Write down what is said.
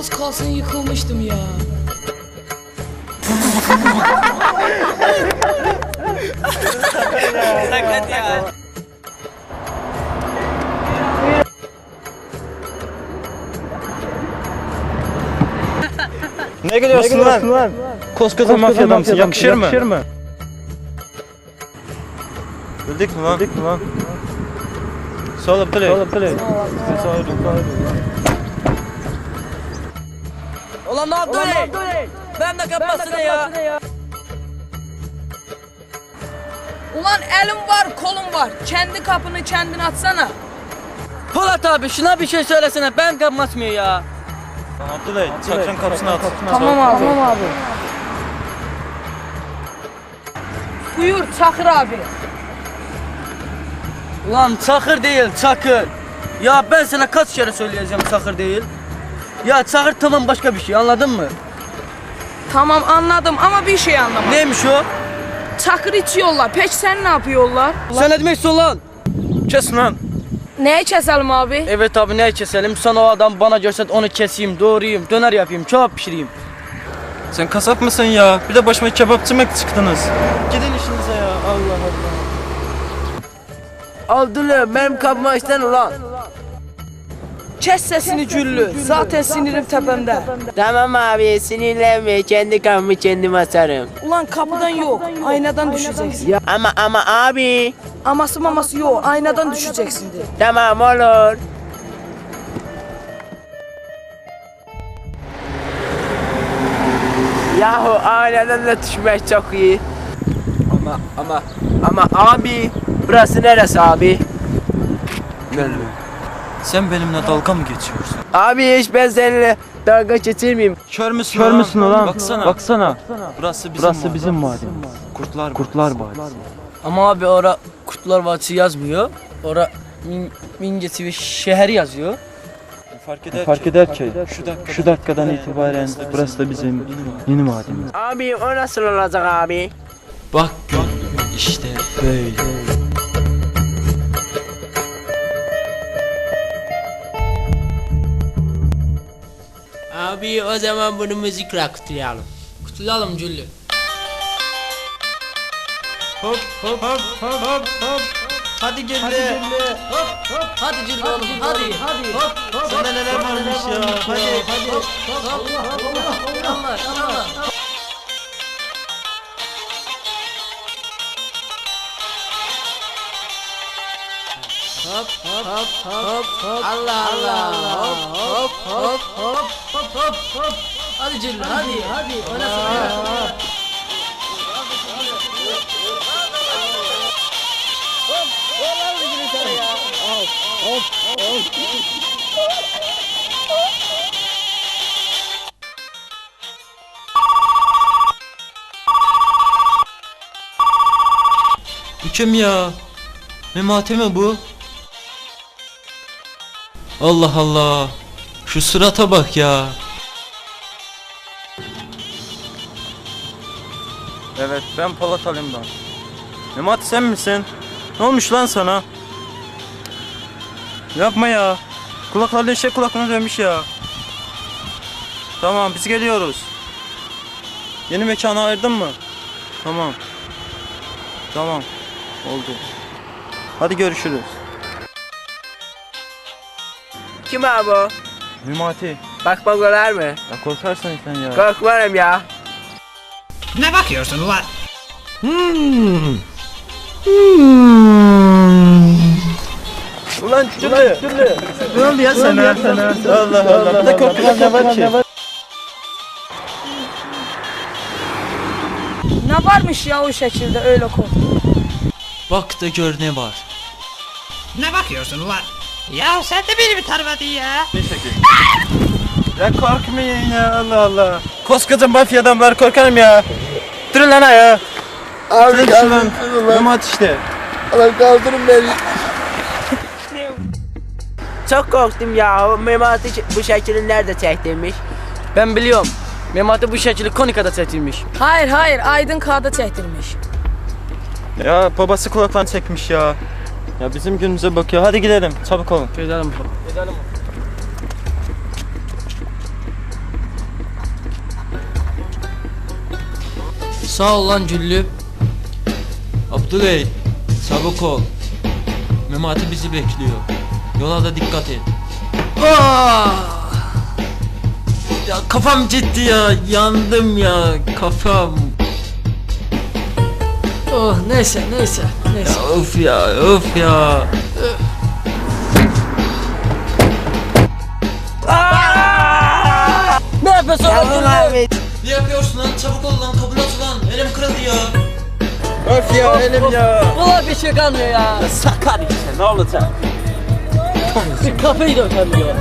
az kalsın yıkılmıştım ya. Sakat ya. Ne gülüyorsun lan? Koskoca mafya adamsın. Yakışır mı? Yakışır mı? Öldük mü lan? Öldük mü lan? Sola play. Sola play. Ulan ne yaptın? Ben de kapmasını ya. Ulan elim var kolum var. Kendi kapını kendin atsana. Polat abi şuna bir şey söylesene ben kapmasmıyor ya. Abdülay, çakran kapısına at. Tamam abi. Tamam abi. Buyur Çakır abi. Ulan çakır değil çakır. Ya ben sana kaç kere söyleyeceğim çakır değil. Ya çakır tamam başka bir şey anladın mı? Tamam anladım ama bir şey anlamadım. Neymiş o? Çakır içiyorlar. Peki sen ne yapıyorlar? Sen ne demeksin lan? Kes lan. Neye keselim abi? Evet abi ne keselim? Sana o adam bana görsen onu keseyim, doğrayayım, döner yapayım, kebap pişireyim. Sen kasap mısın ya? Bir de başıma kebapçı mı çıktınız? Gidin işinize ya. Allah Allah. Abdülay benim kapma isten ulan. Kes sesini cüllü. Zaten sinirim tepemde. Tamam abi sinirlenme kendi kapımı kendim asarım. Ulan kapıdan yok. Aynadan düşeceksin. Ya ama ama abi. Aması maması yok. Aynadan düşeceksin de. Tamam olur. Yahu aileden de düşmek çok iyi. Ama ama ama abi burası neresi abi? Sen benimle dalga mı geçiyorsun? Abi hiç ben seninle dalga geçirmeyeyim. Kör müsün Kör müsün ulan? Baksana. Baksana. Burası bizim Burası bizim vadimiz. Kurtlar Kurtlar Vadisi. Ama abi ora Kurtlar Vadisi yazmıyor. Ora Min Mingesi ve şehri yazıyor. Fark eder Fark ki eder ki şu dakikadan, şu dakikadan itibaren burası da bizim yeni vadimiz. Abi o nasıl olacak abi? Bak gör işte böyle. Abi o zaman bunu müzikle kutlayalım. Kutlayalım Cüllü. Hop hop hop hop hop hop. Hadi gel de. Hop hop hadi Cüllü oğlum hadi. Hadi hop hop Sende neler varmış ya. Hadi. hadi hop hop Allah Hop hop hop hop. Allah Allah. hop hop hop hop Hop hop hadi Cüllü hadi hadi. oynasın. Bu kim ya? Memati mi bu? Allah Allah. Şu surata bak ya. Evet ben Polat Alemdar. Memati sen misin? Ne olmuş lan sana? Yapma ya. Kulakların eşek kulaklarına dönmüş ya. Tamam biz geliyoruz. Yeni mekanı ayırdın mı? Tamam. Tamam. Oldu. Hadi görüşürüz. Kim abi o? Memati. Bakma görer mi? Ya korkarsan sen ya. Korkmarım ya. Ne bakıyorsun ulan? Ulan Cüllü. Ne oldu ya sana? Allah Allah. Bir de korkulan ne var ki? Ne varmış ya o şekilde öyle kork. Bak da gör ne var. Ne bakıyorsun ulan? Ya sen de beni mi tanımadın ya? Ya korkmayın ya Allah Allah. Koskoca mafya adamlar korkarım ya. Durun lan ayağa. Abi kaldırın. Memati işte. Çok korktum ya. Memati bu şekilde nerede çektirmiş? Ben biliyorum. Memati bu şekilde Konika'da çekilmiş. Hayır hayır Aydın Kağıda çektirmiş. Ya babası kulaklarını çekmiş ya. Ya bizim günümüze bakıyor. Hadi gidelim. Çabuk olun. Gidelim. Gidelim. Sağ ol lan Cüllü. Abdüley, çabuk ol. Memati bizi bekliyor. Yola da dikkat et. Aa! Ya kafam ciddi ya. Yandım ya. Kafam. Oh neyse neyse neyse. Ya of ya, of ya. Ne yapıyorsun Abdüley? Ne yapıyorsun lan? Çabuk ol lan, kabul et lan. Elim kırıldı ya. Öf ya elim ya. Buna bir şey kalmıyor ya. Sakar işte ne olacak? Bir kafayı dökemiyor.